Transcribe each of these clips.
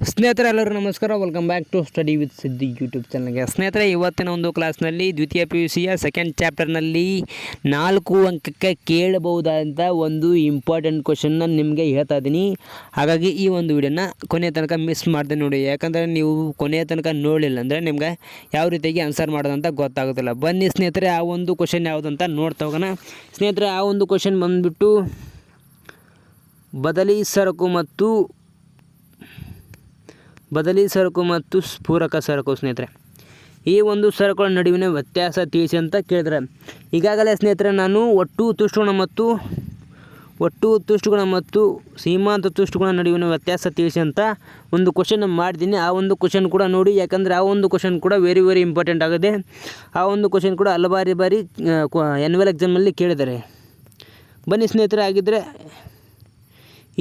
ಸ್ನೇಹಿತರೆ ಎಲ್ಲರೂ ನಮಸ್ಕಾರ welcome back to study with Siddhi YouTube ಚಾನಲ್ಗೆ ಸ್ನೇಹಿತರೆ, ಇವತ್ತಿನ ಒಂದು ಕ್ಲಾಸ್ನಲ್ಲಿ ದ್ವಿತೀಯ ಪಿ ಯು ಸಿಯ ಸೆಕೆಂಡ್ ಚಾಪ್ಟರ್ನಲ್ಲಿ ನಾಲ್ಕು ಅಂಕಕ್ಕೆ ಕೇಳಬಹುದಾದಂಥ ಒಂದು ಇಂಪಾರ್ಟೆಂಟ್ ಕ್ವಶನ್ನ ನಿಮಗೆ ಹೇಳ್ತಾ ಇದ್ದೀನಿ. ಹಾಗಾಗಿ ಈ ಒಂದು ವಿಡಿಯೋನ ಕೊನೆಯ ತನಕ ಮಿಸ್ ಮಾಡಿದೆ ನೋಡಿ. ಯಾಕಂದರೆ ನೀವು ಕೊನೆಯ ತನಕ ನೋಡಲಿಲ್ಲ ಅಂದರೆ ನಿಮ್ಗೆ ಯಾವ ರೀತಿಯಾಗಿ ಆನ್ಸರ್ ಮಾಡೋದಂತ ಗೊತ್ತಾಗೋದಿಲ್ಲ. ಬನ್ನಿ ಸ್ನೇಹಿತರೆ, ಆ ಒಂದು ಕ್ವಶನ್ ಯಾವುದಂತ ನೋಡ್ತಾ ಹೋಗೋಣ. ಸ್ನೇಹಿತರೆ, ಆ ಒಂದು ಕ್ವಶನ್ ಬಂದುಬಿಟ್ಟು, ಬದಲಿ ಸರಕು ಮತ್ತು ಬದಲಿ ಸರಕು ಮತ್ತು ಸ್ಫೂರಕ ಸರಕು ಸ್ನೇಹಿತರೆ. ಈ ಒಂದು ಸರಕುಗಳ ನಡುವಿನ ವ್ಯತ್ಯಾಸ ತಿಳಿಸಿ ಅಂತ ಕೇಳಿದ್ರೆ, ಈಗಾಗಲೇ ಸ್ನೇಹಿತರೆ ನಾನು ಒಟ್ಟು ತುಷ್ಟುಗುಣ ಮತ್ತು, ಒಟ್ಟು ತುಷ್ಟುಗುಣ ಮತ್ತು ಸೀಮಾಂತ ತುಷ್ಟುಗುಣ ನಡುವಿನ ವ್ಯತ್ಯಾಸ ತಿಳಿಸಿ ಅಂತ ಒಂದು ಕ್ವಶನ್ ಮಾಡಿದ್ದೀನಿ. ಆ ಒಂದು ಕ್ವಶನ್ ಕೂಡ ನೋಡಿ, ಯಾಕಂದರೆ ಆ ಒಂದು ಕ್ವಶನ್ ಕೂಡ ವೆರಿ ವೆರಿ ಇಂಪಾರ್ಟೆಂಟ್ ಆಗಿದೆ ಆ ಒಂದು ಕ್ವಶನ್ ಕೂಡ ಹಲವಾರು ಬಾರಿ ಎನ್ಯುವಲ್ ಎಕ್ಸಾಮಲ್ಲಿ ಕೇಳಿದ್ದಾರೆ. ಬನ್ನಿ ಸ್ನೇಹಿತರೆ ಆಗಿದ್ದರೆ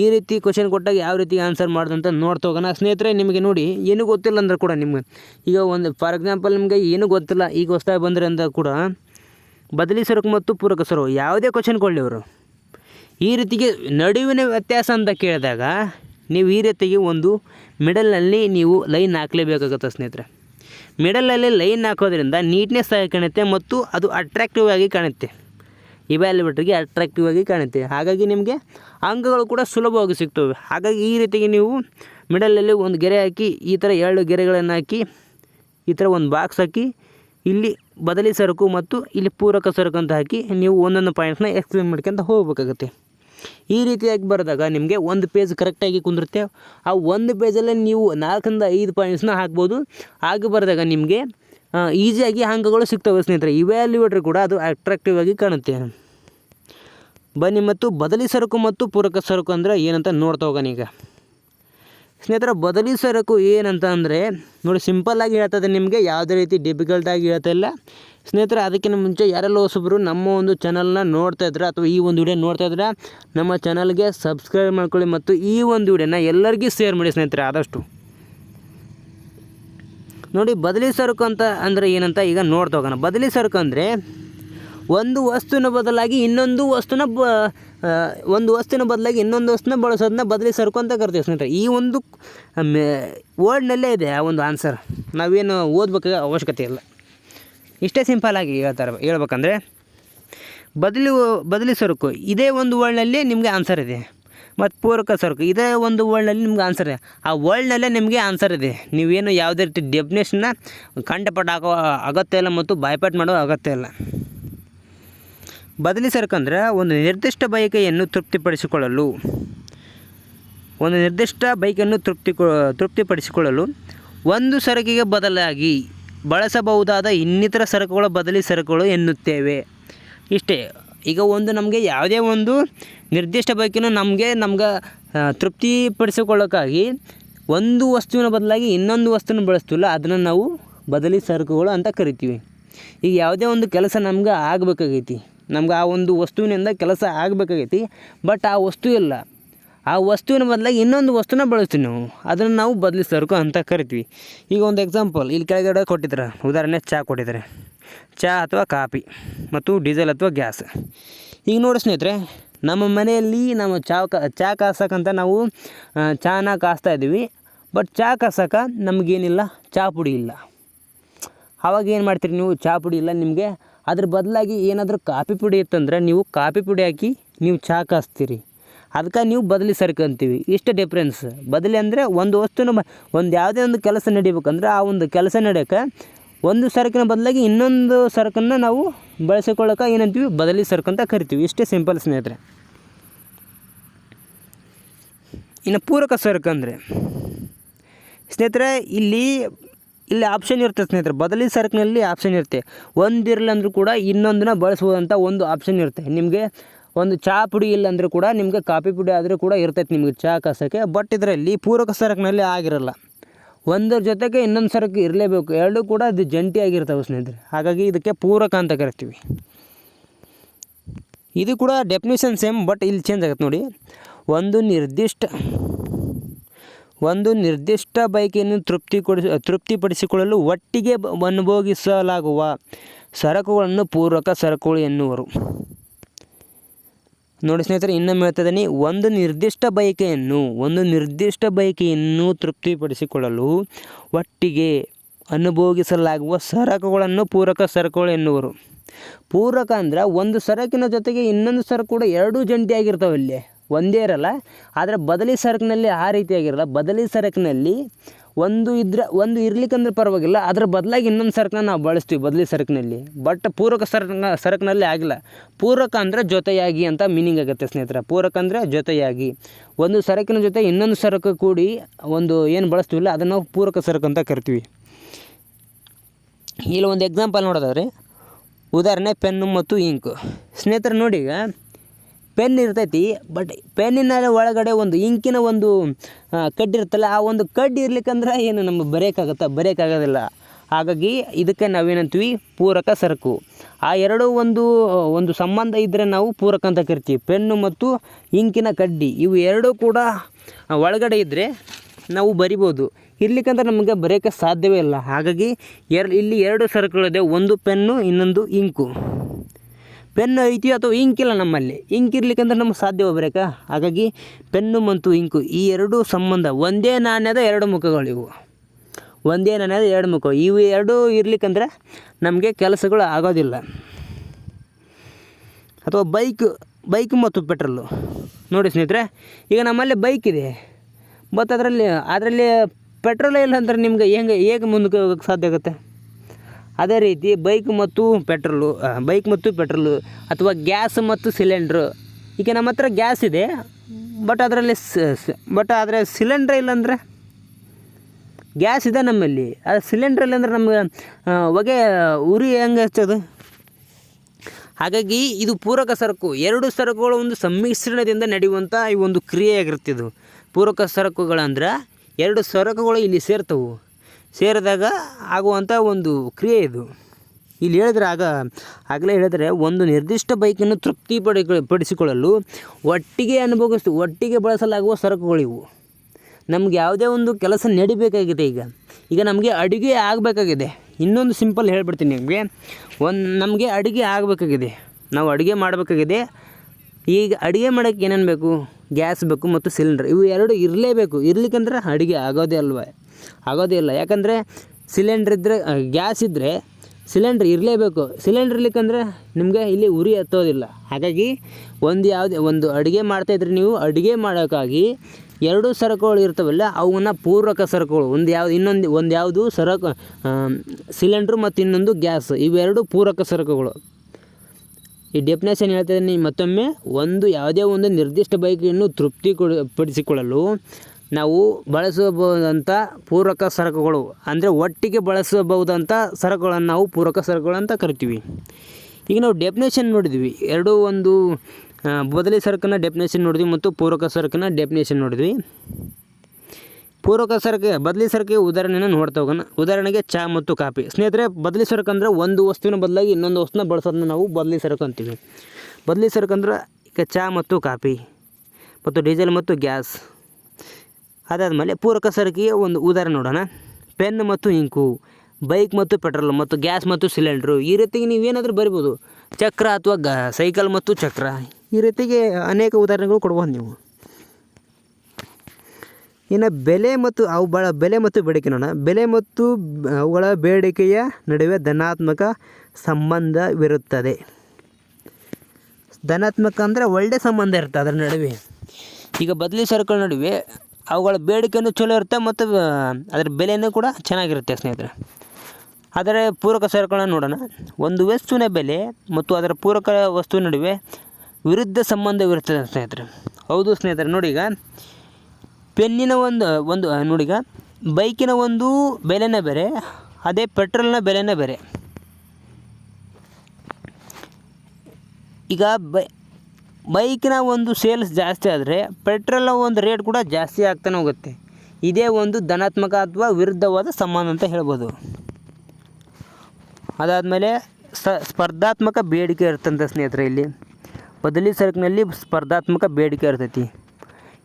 ಈ ರೀತಿ ಕ್ವಶನ್ ಕೊಟ್ಟಾಗ ಯಾವ ರೀತಿ ಆನ್ಸರ್ ಮಾಡೋದಂತ ನೋಡ್ತಾ ಹೋಗೋಣ. ಸ್ನೇಹಿತರೆ, ನಿಮಗೆ ನೋಡಿ, ಏನೂ ಗೊತ್ತಿಲ್ಲ ಅಂದ್ರೆ ಕೂಡ ನಿಮಗೆ. ಈಗ ಒಂದು ಫಾರ್ ಎಕ್ಸಾಂಪಲ್ ನಿಮಗೆ ಏನೂ ಗೊತ್ತಿಲ್ಲ ಈಗ ಹೊಸ್ದಾಗಿ ಬಂದರೆ ಅಂತ ಕೂಡ ಬದಲಿ ಸರಕು ಮತ್ತು ಪೂರಕ ಸರಕು, ಯಾವುದೇ ಕ್ವಶನ್ ಕೊಳ್ಳಿ ಅವರು ಈ ರೀತಿಗೆ ನಡುವಿನ ವ್ಯತ್ಯಾಸ ಅಂತ ಕೇಳಿದಾಗ ನೀವು ಈ ರೀತಿಗೆ ಒಂದು ಮಿಡಲ್ನಲ್ಲಿ ನೀವು ಲೈನ್ ಹಾಕಲೇಬೇಕಾಗುತ್ತೆ ಸ್ನೇಹಿತರೆ. ಮಿಡಲಲ್ಲಿ ಲೈನ್ ಹಾಕೋದ್ರಿಂದ ನೀಟ್ನೆಸ್ ಆಗಿ ಕಾಣುತ್ತೆ ಮತ್ತು ಅದು ಅಟ್ರಾಕ್ಟಿವ್ ಆಗಿ ಕಾಣುತ್ತೆ. ಇವ್ಯಾಲ್ಯುವೇಟ್ರಿಗೆ ಅಟ್ರಾಕ್ಟಿವ್ ಆಗಿ ಕಾಣುತ್ತೆ. ಹಾಗಾಗಿ ನಿಮಗೆ ಅಂಗಗಳು ಕೂಡ ಸುಲಭವಾಗಿ ಸಿಗ್ತವೆ. ಹಾಗಾಗಿ ಈ ರೀತಿಗೆ ನೀವು ಮಿಡಲಲ್ಲಿ ಒಂದು ಗೆರೆ ಹಾಕಿ, ಈ ಥರ ಎರಡು ಗೆರೆಗಳನ್ನು ಹಾಕಿ, ಈ ಥರ ಒಂದು ಬಾಕ್ಸ್ ಹಾಕಿ, ಇಲ್ಲಿ ಬದಲಿ ಸರಕು ಮತ್ತು ಇಲ್ಲಿ ಪೂರಕ ಸರಕು ಅಂತ ಹಾಕಿ ನೀವು ಒಂದೊಂದು ಪಾಯಿಂಟ್ನ ಎಕ್ಸ್ಪ್ಲೇನ್ ಮಾಡ್ಕೊಂತ ಹೋಗ್ಬೇಕಾಗುತ್ತೆ. ಈ ರೀತಿಯಾಗಿ ಬರೆದಾಗ ನಿಮಗೆ ಒಂದು ಪೇಜ್ ಕರೆಕ್ಟಾಗಿ ಕುಂದಿರುತ್ತೆ. ಆ ಒಂದು ಪೇಜಲ್ಲೇ ನೀವು ನಾಲ್ಕರಿಂದ ಐದು ಪಾಯಿಂಟ್ಸ್ನ ಹಾಕ್ಬೋದು. ಹಾಗೆ ಬರೆದಾಗ ನಿಮಗೆ ಈಸಿಯಾಗಿ ಅಂಕಗಳು ಸಿಗ್ತವೆ ಸ್ನೇಹಿತರೆ. ಇವ್ಯಾಲ್ಯುವೇಟ್ರ್ ಕೂಡ ಅದು ಅಟ್ರಾಕ್ಟಿವ್ ಆಗಿ ಕಾಣುತ್ತೆ. ಬನ್ನಿ ಮತ್ತು ಬದಲಿ ಸರಕು ಮತ್ತು ಪೂರಕ ಸರಕು ಅಂದರೆ ಏನಂತ ನೋಡ್ತಾ ಹೋಗೋಣ ಈಗ. ಸ್ನೇಹಿತರ, ಬದಲಿ ಸರಕು ಏನಂತ ಅಂದರೆ, ನೋಡಿ ಸಿಂಪಲ್ಲಾಗಿ ಹೇಳ್ತದೆ ನಿಮಗೆ, ಯಾವುದೇ ರೀತಿ ಡಿಫಿಕಲ್ಟಾಗಿ ಹೇಳ್ತಾ ಇಲ್ಲ. ಸ್ನೇಹಿತರೆ, ಅದಕ್ಕಿಂತ ಮುಂಚೆ ಯಾರೆಲ್ಲ ಹೊಸಬ್ರು ನಮ್ಮ ಒಂದು ಚಾನಲ್ನ ನೋಡ್ತಾ ಇದ್ರೆ ಅಥವಾ ಈ ಒಂದು ವಿಡಿಯೋ ನೋಡ್ತಾ ಇದ್ರೆ, ನಮ್ಮ ಚಾನಲ್ಗೆ ಸಬ್ಸ್ಕ್ರೈಬ್ ಮಾಡ್ಕೊಳ್ಳಿ ಮತ್ತು ಈ ಒಂದು ವಿಡಿಯೋನ ಎಲ್ಲರಿಗೂ ಶೇರ್ ಮಾಡಿ ಸ್ನೇಹಿತರೆ, ಆದಷ್ಟು. ನೋಡಿ, ಬದಲಿ ಸರಕು ಅಂತ ಅಂದರೆ ಏನಂತ ಈಗ ನೋಡ್ತಾ ಹೋಗೋಣ. ಬದಲಿ ಸರಕು ಅಂದರೆ ಒಂದು ವಸ್ತುವಿನ ಬದಲಾಗಿ ಇನ್ನೊಂದು ವಸ್ತುನ ಬ ಒಂದು ವಸ್ತುವಿನ ಬದಲಾಗಿ ಇನ್ನೊಂದು ವಸ್ತುನ ಬಳಸೋದನ್ನ ಬದಲಿ ಸರಕು ಅಂತ ಕರಿತೀವಿ ಸ್ನೇಹಿತರೆ. ಈ ಒಂದು ವರ್ಡ್ನಲ್ಲೇ ಇದೆ ಆ ಒಂದು ಆನ್ಸರ್ ನಾವೇನು ಓದಬೇಕಾದ ಅವಶ್ಯಕತೆ ಇಲ್ಲ. ಇಷ್ಟೇ ಸಿಂಪಲ್ಲಾಗಿ ಹೇಳ್ತಾರೆ, ಹೇಳ್ಬೇಕಂದ್ರೆ ಬದಲಿ ಬದಲಿ ಸರಕು. ಇದೇ ಒಂದು ವರ್ಡ್ನಲ್ಲಿ ನಿಮಗೆ ಆನ್ಸರ್ ಇದೆ. ಮತ್ತು ಪೂರಕ ಸರಕು ಇದೇ ಒಂದು ವರ್ಡ್ನಲ್ಲಿ ನಿಮ್ಗೆ ಆನ್ಸರ್ ಇದೆ ಆ ವರ್ಲ್ಡ್ನಲ್ಲೇ ನಿಮಗೆ ಆನ್ಸರ್ ಇದೆ. ನೀವೇನು ಯಾವುದೇ ರೀತಿ ಡೆಫಿನೇಷನ್ನ ಕಂಠಪಟ್ಟ ಹಾಕೋ ಅಗತ್ಯ ಇಲ್ಲ ಮತ್ತು ಬಾಯ್ಪಾಟ್ ಮಾಡೋ ಅಗತ್ಯ ಇಲ್ಲ. ಬದಲಿ ಸರಕು ಅಂದರೆ ಒಂದು ನಿರ್ದಿಷ್ಟ ಬಯಕೆಯನ್ನು ತೃಪ್ತಿಪಡಿಸಿಕೊಳ್ಳಲು. ಒಂದು ನಿರ್ದಿಷ್ಟ ಬೈಕನ್ನು ತೃಪ್ತಿ ತೃಪ್ತಿಪಡಿಸಿಕೊಳ್ಳಲು ಒಂದು ಸರಕಿಗೆ ಬದಲಾಗಿ ಬಳಸಬಹುದಾದ ಇನ್ನಿತರ ಸರಕುಗಳ ಬದಲಿ ಸರಕುಗಳು ಎನ್ನುತ್ತೇವೆ. ಇಷ್ಟೇ. ಈಗ ಒಂದು ನಮಗೆ ಯಾವುದೇ ಒಂದು ನಿರ್ದಿಷ್ಟ ಬೈಕಿನ ನಮಗೆ, ನಮ್ಗೆ ತೃಪ್ತಿ ತೃಪ್ತಿಪಡಿಸಿಕೊಳ್ಳೋಕ್ಕಾಗಿ ಒಂದು ವಸ್ತುವಿನ ಬದಲಾಗಿ ಇನ್ನೊಂದು ವಸ್ತುನ ಬಳಸ್ತಿಲ್ಲ, ಅದನ್ನು ನಾವು ಬದಲಿ ಸರಕುಗಳು ಅಂತ ಕರಿತೀವಿ. ಈಗ ಯಾವುದೇ ಒಂದು ಕೆಲಸ ನಮ್ಗೆ ಆಗಬೇಕಾಗೈತಿ. ನಮ್ಗೆ ಆ ಒಂದು ವಸ್ತುವಿನಿಂದ ಕೆಲಸ ಆಗಬೇಕಾಗೈತಿ, ಬಟ್ ಆ ವಸ್ತು ಇಲ್ಲ. ಆ ವಸ್ತುವಿನ ಬದಲಾಗಿ ಇನ್ನೊಂದು ವಸ್ತುನ ಬಳಸ್ತೀವಿ ನಾವು, ಅದನ್ನು ನಾವು ಬದಲಿ ಸರಕು ಅಂತ ಕರಿತೀವಿ. ಈಗ ಒಂದು ಎಕ್ಸಾಂಪಲ್ ಇಲ್ಲಿ ಕೆಳಗಡೆ ಕೊಟ್ಟಿದ್ದಾರೆ ಉದಾಹರಣೆ ಚಹಾ ಕೊಟ್ಟಿದ್ದಾರೆ. ಚಹಾ ಅಥವಾ ಕಾಫಿ ಮತ್ತು ಡೀಸೆಲ್ ಅಥವಾ ಗ್ಯಾಸ್. ಈಗ ನೋಡಿ ಸ್ನೇಹಿತರೆ, ನಮ್ಮ ಮನೆಯಲ್ಲಿ ನಾವು ಚಾ ಕಾ ಚಹಾ ಕಾಸಕ್ಕಂತ ನಾವು ಚಹಾನ ಕಾಸ್ತಾ ಇದ್ದೀವಿ. ಬಟ್ ಚಹಾ ಕಾಸಕ್ಕೆ ನಮಗೇನಿಲ್ಲ ಚಹಾ ಪುಡಿ ಇಲ್ಲ. ಆವಾಗ ಏನು ಮಾಡ್ತೀರಿ ನೀವು? ಚಹಾ ಪುಡಿ ಇಲ್ಲ ನಿಮಗೆ. ಅದ್ರ ಬದಲಾಗಿ ಏನಾದರೂ ಕಾಫಿ ಪುಡಿ ಇತ್ತಂದ್ರೆ ನೀವು ಕಾಫಿ ಪುಡಿ ಹಾಕಿ ನೀವು ಚಹಾ ಕಾಸ್ತೀರಿ. ಅದಕ್ಕೆ ನೀವು ಬದಲಿ ಸರ್ಕೊಂತೀವಿ. ಇಷ್ಟು ಡಿಫ್ರೆನ್ಸ್ ಬದಲಿ ಅಂದರೆ ಒಂದು ವಸ್ತುನ ಒಂದು ಯಾವುದೇ ಒಂದು ಕೆಲಸ ನಡಿಬೇಕಂದ್ರೆ ಆ ಒಂದು ಕೆಲಸ ನಡೆಯೋಕೆ ಒಂದು ಸರಕಿನ ಬದಲಾಗಿ ಇನ್ನೊಂದು ಸರಕನ್ನು ನಾವು ಬಳಸಿಕೊಳ್ಳೋಕೆ ಏನಂತೀವಿ? ಬದಲಿ ಸರಕು ಅಂತ ಕರಿತೀವಿ. ಇಷ್ಟೇ ಸಿಂಪಲ್ ಸ್ನೇಹಿತರೆ. ಇನ್ನು ಪೂರಕ ಸರಕು ಅಂದರೆ, ಸ್ನೇಹಿತರೆ, ಇಲ್ಲಿ ಇಲ್ಲಿ ಆಪ್ಷನ್ ಇರುತ್ತೆ ಸ್ನೇಹಿತರೆ. ಬದಲಿ ಸರಕಿನಲ್ಲಿ ಆಪ್ಷನ್ ಇರುತ್ತೆ. ಒಂದಿರಲ್ಲ ಅಂದರೂ ಕೂಡ ಇನ್ನೊಂದನ್ನ ಬಳಸ್ಬೋದಂಥ ಒಂದು ಆಪ್ಷನ್ ಇರುತ್ತೆ. ನಿಮಗೆ ಒಂದು ಚಹಾ ಪುಡಿ ಇಲ್ಲ ಅಂದರೂ ಕೂಡ ನಿಮಗೆ ಕಾಫಿ ಪುಡಿ ಆದರೂ ಕೂಡ ಇರ್ತೈತೆ ನಿಮಗೆ ಚಹಾ ಕಾಸೋಕ್ಕೆ. ಬಟ್ ಇದರಲ್ಲಿ ಪೂರಕ ಸರಕಿನಲ್ಲಿ ಆಗಿರಲ್ಲ. ಒಂದರ ಜೊತೆಗೆ ಇನ್ನೊಂದು ಸರಕು ಇರಲೇಬೇಕು. ಎರಡೂ ಕೂಡ ಅದು ಜಂಟಿಯಾಗಿರ್ತವೆ ಸ್ನೇಹಿತರೆ. ಹಾಗಾಗಿ ಇದಕ್ಕೆ ಪೂರಕ ಅಂತ ಕರಿತೀವಿ. ಇದು ಕೂಡ ಡೆಫಿನೇಷನ್ ಸೇಮ್ ಬಟ್ ಇಲ್ಲಿ ಚೇಂಜ್ ಆಗುತ್ತೆ ನೋಡಿ. ಒಂದು ನಿರ್ದಿಷ್ಟ ಒಂದು ನಿರ್ದಿಷ್ಟ ಬೈಕಿಯನ್ನು ತೃಪ್ತಿ ತೃಪ್ತಿಪಡಿಸಿಕೊಳ್ಳಲು ಒಟ್ಟಿಗೆ ಅನುಭೋಗಿಸಲಾಗುವ ಸರಕುಗಳನ್ನು ಪೂರಕ ಸರಕುಗಳು ಎನ್ನುವರು. ನೋಡಿ ಸ್ನೇಹಿತರೆ ಇನ್ನೊಮ್ಮೆ ಹೇಳ್ತಿದ್ದೀನಿ, ಒಂದು ನಿರ್ದಿಷ್ಟ ಬಯಕೆಯನ್ನು, ಒಂದು ನಿರ್ದಿಷ್ಟ ಬಯಕೆಯನ್ನು ತೃಪ್ತಿಪಡಿಸಿಕೊಳ್ಳಲು ಒಟ್ಟಿಗೆ ಅನುಭೋಗಿಸಲಾಗುವ ಸರಕುಗಳನ್ನು ಪೂರಕ ಸರಕುಗಳು ಎನ್ನುವರು. ಪೂರಕ ಅಂದ್ರೆ ಒಂದು ಸರಕಿನ ಜೊತೆಗೆ ಇನ್ನೊಂದು ಸರಕು ಕೂಡ ಎರಡೂ ಜಂಟಿಯಾಗಿರ್ತಾವೆ ಇಲ್ಲಿ. ಒಂದೇ ಇರಲ್ಲ, ಆದರೆ ಬದಲಿ ಸರಕಿನಲ್ಲಿ ಆ ರೀತಿಯಾಗಿರಲ್ಲ. ಬದಲಿ ಸರಕಿನಲ್ಲಿ ಒಂದು ಇದ್ರೆ, ಒಂದು ಇರ್ಲಿಕ್ಕಂದ್ರೆ ಪರವಾಗಿಲ್ಲ, ಅದ್ರ ಬದಲಾಗಿ ಇನ್ನೊಂದು ಸರಕನ್ನ ನಾವು ಬಳಸ್ತೀವಿ ಬದಲಿ ಸರಕಿನಲ್ಲಿ. ಬಟ್ ಪೂರಕ ಸರಕ ಸರಕಿನಲ್ಲಿ ಆಗಿಲ್ಲ. ಪೂರಕ ಅಂದರೆ ಜೊತೆಯಾಗಿ ಅಂತ ಮೀನಿಂಗ್ ಆಗುತ್ತೆ ಸ್ನೇಹಿತರೆ. ಪೂರಕ ಅಂದರೆ ಜೊತೆಯಾಗಿ. ಒಂದು ಸರಕಿನ ಜೊತೆ ಇನ್ನೊಂದು ಸರಕು ಕೂಡಿ ಒಂದು ಏನು ಬಳಸ್ತೀವಿಲ್ಲ, ಅದನ್ನು ನಾವು ಪೂರಕ ಸರಕು ಅಂತ ಕರಿತೀವಿ. ಇಲ್ಲಿ ಒಂದು ಎಕ್ಸಾಂಪಲ್ ನೋಡೋದಾದ್ರೆ, ಉದಾಹರಣೆ ಪೆನ್ನು ಮತ್ತು ಇಂಕು. ಸ್ನೇಹಿತರೆ ನೋಡಿ ಈಗ ಪೆನ್ ಇರ್ತೈತಿ ಬಟ್ ಪೆನ್ನಿನ ಒಳಗಡೆ ಒಂದು ಇಂಕಿನ ಒಂದು ಕಡ್ಡಿರ್ತಲ್ಲ ಆ ಒಂದು ಕಡ್ಡಿ ಇರ್ಲಿಕ್ಕಂದ್ರೆ ಏನು ನಮಗೆ ಬರೆಯೋಕ್ಕಾಗತ್ತಾ? ಬರೆಯೋಕ್ಕಾಗೋದಿಲ್ಲ. ಹಾಗಾಗಿ ಇದಕ್ಕೆ ನಾವೇನಂತೀವಿ? ಪೂರಕ ಸರಕು. ಆ ಎರಡೂ ಒಂದು ಒಂದು ಸಂಬಂಧ ಇದ್ದರೆ ನಾವು ಪೂರಕ ಅಂತ ಕರಿತೀವಿ. ಪೆನ್ನು ಮತ್ತು ಇಂಕಿನ ಕಡ್ಡಿ. ಇವು ಎರಡೂ ಕೂಡ ಒಳಗಡೆ ಇದ್ದರೆ ನಾವು ಬರಿಬೋದು. ಇರ್ಲಿಕ್ಕಂದ್ರೆ ನಮಗೆ ಬರೆಯೋಕ್ಕೆ ಸಾಧ್ಯವೇ ಇಲ್ಲ. ಹಾಗಾಗಿ ಎರ್, ಇಲ್ಲಿ ಎರಡು ಸರಕುಗಳಿದೆ. ಒಂದು ಪೆನ್ನು, ಇನ್ನೊಂದು ಇಂಕು. ಪೆನ್ನು ಐತಿ ಅಥವಾ ಇಲ್ಲ ನಮ್ಮಲ್ಲಿ? ಇಂಕ್ ಇರ್ಲಿಕ್ಕಂದ್ರೆ ನಮ್ಗೆ ಸಾಧ್ಯ ಬರೆಯಕ ಹಾಗಾಗಿ ಪೆನ್ನು ಮತ್ತು ಇಂಕು ಈ ಎರಡೂ ಸಂಬಂಧ, ಒಂದೇ ನಾಣ್ಯದ ಎರಡು ಮುಖಗಳು ಇವು. ಒಂದೇ ನಾಣ್ಯದ ಎರಡು ಮುಖ. ಇವು ಎರಡೂ ಇರ್ಲಿಕ್ಕಂದ್ರೆ ನಮಗೆ ಕೆಲಸಗಳು ಆಗೋದಿಲ್ಲ. ಅಥವಾ ಬೈಕ್ ಬೈಕ್ ಮತ್ತು ಪೆಟ್ರೋಲು. ನೋಡಿ ಸ್ನೇಹಿತರೆ, ಈಗ ನಮ್ಮಲ್ಲಿ ಬೈಕ್ ಇದೆ. ಮತ್ತು ಅದರಲ್ಲಿ ಅದರಲ್ಲಿ ಪೆಟ್ರೋಲೇ ಇಲ್ಲ ಅಂದ್ರೆ ನಿಮ್ಗೆ ಹೆಂಗೆ, ಹೇಗೆ ಮುಂದಕ್ಕೆ ಹೋಗೋಕ್ಕೆ ಸಾಧ್ಯ ಆಗುತ್ತೆ? ಅದೇ ರೀತಿ ಬೈಕ್ ಮತ್ತು ಪೆಟ್ರೋಲು ಬೈಕ್ ಮತ್ತು ಪೆಟ್ರೋಲು ಅಥವಾ ಗ್ಯಾಸ್ ಮತ್ತು ಸಿಲಿಂಡ್ರು. ಈಗ ನಮ್ಮ ಹತ್ರ ಗ್ಯಾಸ್ ಇದೆ, ಬಟ್ ಅದರಲ್ಲಿ ಬಟ್ ಆದರೆ ಸಿಲಿಂಡ್ರ್ ಇಲ್ಲಾಂದರೆ ಗ್ಯಾಸ್ ಇದೆ ನಮ್ಮಲ್ಲಿ ಅದು ಸಿಲಿಂಡ್ರ್ ಇಲ್ಲಾಂದ್ರೆ ನಮ್ಗೆ ಹೊಗೆ, ಉರಿ ಹೆಂಗೆ ಹಚ್ಚೋದು? ಹಾಗಾಗಿ ಇದು ಪೂರಕ ಸರಕು, ಎರಡು ಸರಕುಗಳ ಒಂದು ಸಮ್ಮಿಶ್ರಣದಿಂದ ನಡೆಯುವಂಥ ಈ ಒಂದು ಕ್ರಿಯೆಯಾಗಿರ್ತಿದ್ದು ಪೂರಕ ಸರಕುಗಳಂದ್ರೆ ಎರಡು ಸರಕುಗಳು ಇಲ್ಲಿ ಸೇರ್ತವು. ಸೇರಿದಾಗ ಆಗುವಂಥ ಒಂದು ಕ್ರಿಯೆ ಇದು. ಇಲ್ಲಿ ಹೇಳಿದ್ರೆ ಆಗ, ಆಗಲೇ ಹೇಳಿದ್ರೆ ಒಂದು ನಿರ್ದಿಷ್ಟ ಬೈಕನ್ನು ತೃಪ್ತಿ ಪಡಿ ಪಡಿಸಿಕೊಳ್ಳಲು ಒಟ್ಟಿಗೆ ಅನುಭವಿಸ್ತು, ಒಟ್ಟಿಗೆ ಬಳಸಲಾಗುವ ಸರಕುಗಳಿವು ನಮ್ಗೆ ಯಾವುದೇ ಒಂದು ಕೆಲಸ ನಡಿಬೇಕಾಗಿದೆ ಈಗ. ಈಗ ನಮಗೆ ಅಡುಗೆ ಆಗಬೇಕಾಗಿದೆ. ಇನ್ನೊಂದು ಸಿಂಪಲ್ ಹೇಳ್ಬಿಡ್ತೀನಿ ನಿಮಗೆ. ಒಂದು, ನಮಗೆ ಅಡುಗೆ ಆಗಬೇಕಾಗಿದೆ. ನಾವು ಅಡುಗೆ ಮಾಡಬೇಕಾಗಿದೆ. ಈಗ ಅಡುಗೆ ಮಾಡೋಕ್ಕೆ ಏನೇನು ಬೇಕು? ಗ್ಯಾಸ್ ಬೇಕು ಮತ್ತು ಸಿಲಿಂಡರ್. ಇವು ಎರಡು ಇರಲೇಬೇಕು. ಇರ್ಲಿಕ್ಕಂದ್ರೆ ಅಡುಗೆ ಆಗೋದೇ ಅಲ್ವ? ಆಗೋದೇ ಇಲ್ಲ. ಯಾಕಂದರೆ ಸಿಲಿಂಡ್ರ್ ಇದ್ದರೆ ಗ್ಯಾಸ್ ಇದ್ದರೆ ಸಿಲಿಂಡ್ರ್ ಇರಲೇಬೇಕು. ಸಿಲಿಂಡ್ರ್ ಇರ್ಲಿಕ್ಕಂದ್ರೆ ನಿಮಗೆ ಇಲ್ಲಿ ಉರಿ ಹತ್ತೋದಿಲ್ಲ. ಹಾಗಾಗಿ ಒಂದು ಯಾವುದೇ, ಒಂದು ಅಡುಗೆ ಮಾಡ್ತಾಯಿದ್ರೆ ನೀವು ಅಡುಗೆ ಮಾಡೋಕ್ಕಾಗಿ ಎರಡು ಸರಕುಗಳು ಇರ್ತವಲ್ಲ, ಅವನ್ನ ಪೂರಕ ಸರಕುಗಳು, ಒಂದು ಯಾವ್ದು, ಇನ್ನೊಂದು, ಒಂದು ಯಾವುದು ಸರಕು ಸಿಲಿಂಡ್ರು ಮತ್ತು ಇನ್ನೊಂದು ಗ್ಯಾಸ್ ಇವೆರಡು ಪೂರಕ ಸರಕುಗಳು. ಈ ಡೆಫಿನೇಷನ್ ಹೇಳ್ತಿದ್ದೀನಿ ಮತ್ತೊಮ್ಮೆ. ಒಂದು ಯಾವುದೇ ಒಂದು ನಿರ್ದಿಷ್ಟ ಬೈಕನ್ನು ತೃಪ್ತಿ ಕೊಡ ಪಡಿಸಿಕೊಳ್ಳಲು ನಾವು ಬಳಸಬಹುದಂಥ ಪೂರಕ ಸರಕುಗಳು, ಅಂದರೆ ಒಟ್ಟಿಗೆ ಬಳಸಬಹುದಂಥ ಸರಕುಗಳನ್ನು ನಾವು ಪೂರಕ ಸರಕುಗಳು ಅಂತ ಕರಿತೀವಿ. ಈಗ ನಾವು ಡೆಫಿನೇಷನ್ ನೋಡಿದ್ವಿ. ಎರಡೂ ಒಂದು ಬದಲಿ ಸರಕನ್ನ ಡೆಫಿನೇಷನ್ ನೋಡಿದ್ವಿ ಮತ್ತು ಪೂರಕ ಸರಕನ್ನ ಡೆಫಿನೇಷನ್ ನೋಡಿದ್ವಿ. ಪೂರಕ ಸರಕು, ಬದಲಿ ಸರಕಿಗೆ ಉದಾಹರಣೆನ ನೋಡ್ತಾ ಹೋಗೋಣ. ಉದಾಹರಣೆಗೆ ಚಹಾ ಮತ್ತು ಕಾಫಿ. ಸ್ನೇಹಿತರೆ, ಬದಲಿ ಸರಕು ಅಂದರೆ ಒಂದು ವಸ್ತುವಿನ ಬದಲಾಗಿ ಇನ್ನೊಂದು ವಸ್ತುನ ಬಳಸೋದನ್ನ ನಾವು ಬದಲಿ ಸರಕು ಅಂತೀವಿ. ಬದಲಿ ಸರಕು ಅಂದ್ರೆ ಈಗ ಚಹಾ ಮತ್ತು ಕಾಫಿ, ಮತ್ತು ಡೀಸೆಲ್ ಮತ್ತು ಗ್ಯಾಸ್. ಅದಾದಮೇಲೆ ಪೂರಕ ಸರಕಿಗೆ ಒಂದು ಉದಾಹರಣೆ ನೋಡೋಣ. ಪೆನ್ ಮತ್ತು ಇಂಕು, ಬೈಕ್ ಮತ್ತು ಪೆಟ್ರೋಲ್ ಮತ್ತು ಗ್ಯಾಸ್ ಮತ್ತು ಸಿಲಿಂಡ್ರು, ಈ ರೀತಿಗೆ ನೀವೇನಾದರೂ ಬರಿಬೋದು. ಚಕ್ರ ಅಥವಾ ಗ, ಸೈಕಲ್ ಮತ್ತು ಚಕ್ರ, ಈ ರೀತಿಗೆ ಅನೇಕ ಉದಾಹರಣೆಗಳು ಕೊಡ್ಬೋದು ನೀವು. ಇನ್ನು ಬೆಲೆ ಮತ್ತು ಅವು ಬಳ ಬೆಲೆ ಮತ್ತು ಬೇಡಿಕೆ ನೋಡೋಣ. ಬೆಲೆ ಮತ್ತು ಅವುಗಳ ಬೇಡಿಕೆಯ ನಡುವೆ ಧನಾತ್ಮಕ ಸಂಬಂಧವಿರುತ್ತದೆ. ಧನಾತ್ಮಕ ಅಂದರೆ ಒಳ್ಳೆಯ ಸಂಬಂಧ ಇರುತ್ತೆ ಅದರ ನಡುವೆ. ಈಗ ಬದಲಿ ಸರಕುಗಳ ನಡುವೆ ಅವುಗಳ ಬೇಡಿಕೆಯೂ ಚಲೋ ಇರುತ್ತೆ ಮತ್ತು ಅದರ ಬೆಲೆಯೂ ಕೂಡ ಚೆನ್ನಾಗಿರುತ್ತೆ ಸ್ನೇಹಿತರೆ. ಆದರೆ ಪೂರಕ ಸರಕುಗಳನ್ನು ನೋಡೋಣ. ಒಂದು ವಸ್ತುವಿನ ಬೆಲೆ ಮತ್ತು ಅದರ ಪೂರಕ ವಸ್ತುವಿನ ನಡುವೆ ವಿರುದ್ಧ ಸಂಬಂಧವಿರುತ್ತದೆ ಸ್ನೇಹಿತರೆ. ಹೌದು ಸ್ನೇಹಿತರೆ, ನೋಡಿ ಈಗ ಪೆನ್ನಿನ ಒಂದು ಒಂದು ನೋಡಿಗ ಬೈಕಿನ ಒಂದು ಬೆಲೆನೇ ಬೇರೆ, ಅದೇ ಪೆಟ್ರೋಲ್ನ ಬೆಲೆನೇ ಬೇರೆ. ಈಗ ಬೈ ಬೈಕಿನ ಒಂದು ಸೇಲ್ಸ್ ಜಾಸ್ತಿ ಆದರೆ ಪೆಟ್ರೋಲ್ನ ಒಂದು ರೇಟ್ ಕೂಡ ಜಾಸ್ತಿ ಆಗ್ತಾನೆ ಹೋಗುತ್ತೆ. ಇದೇ ಒಂದು ಧನಾತ್ಮಕ ಅಥವಾ ವಿರುದ್ಧವಾದ ಸಂಬಂಧ ಅಂತ ಹೇಳ್ಬೋದು. ಅದಾದಮೇಲೆ ಸ ಸ್ಪರ್ಧಾತ್ಮಕ ಬೇಡಿಕೆ ಇರ್ತಂತೆ ಸ್ನೇಹಿತರೆ ಇಲ್ಲಿ. ಬದಲಿ ಸರಕಿನಲ್ಲಿ ಸ್ಪರ್ಧಾತ್ಮಕ ಬೇಡಿಕೆ ಇರ್ತೈತಿ.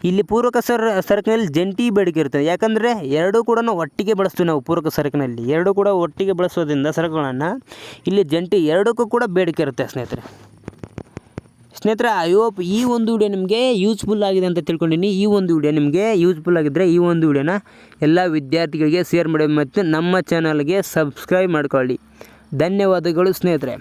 ಇಲ್ಲಿ ಪೂರಕ ಸರ್ ಸರಕಿನಲ್ಲಿ ಜಂಟಿ ಬೇಡಿಕೆ ಇರ್ತದೆ. ಯಾಕಂದರೆ ಎರಡೂ ಕೂಡ ಒಟ್ಟಿಗೆ ಬಳಸ್ತೀವಿ ನಾವು ಪೂರಕ ಸರಕಿನಲ್ಲಿ. ಎರಡೂ ಕೂಡ ಒಟ್ಟಿಗೆ ಬಳಸೋದ್ರಿಂದ ಸರಕುಗಳನ್ನು ಇಲ್ಲಿ ಜಂಟಿ ಎರಡಕ್ಕೂ ಕೂಡ ಬೇಡಿಕೆ ಇರುತ್ತೆ ಸ್ನೇಹಿತರೆ. ಸ್ನೇಹಿತರೆ ಐ ಹೋಪ್ ಈ ಒಂದು ವಿಡಿಯೋ ನಿಮಗೆ ಯೂಸ್ಫುಲ್ ಆಗಿದೆ ಅಂತ ತಿಳ್ಕೊಂಡಿನಿ ಈ ಒಂದು ವಿಡಿಯೋ ನಿಮಗೆ ಯೂಸ್ಫುಲ್ ಆಗಿದ್ದರೆ ಈ ಒಂದು ವಿಡಿಯೋನ ಎಲ್ಲ ವಿದ್ಯಾರ್ಥಿಗಳಿಗೆ ಶೇರ್ ಮಾಡಿ ಮತ್ತು ನಮ್ಮ ಚಾನಲ್ಗೆ ಸಬ್ಸ್ಕ್ರೈಬ್ ಮಾಡ್ಕೊಳ್ಳಿ. ಧನ್ಯವಾದಗಳು ಸ್ನೇಹಿತರೆ.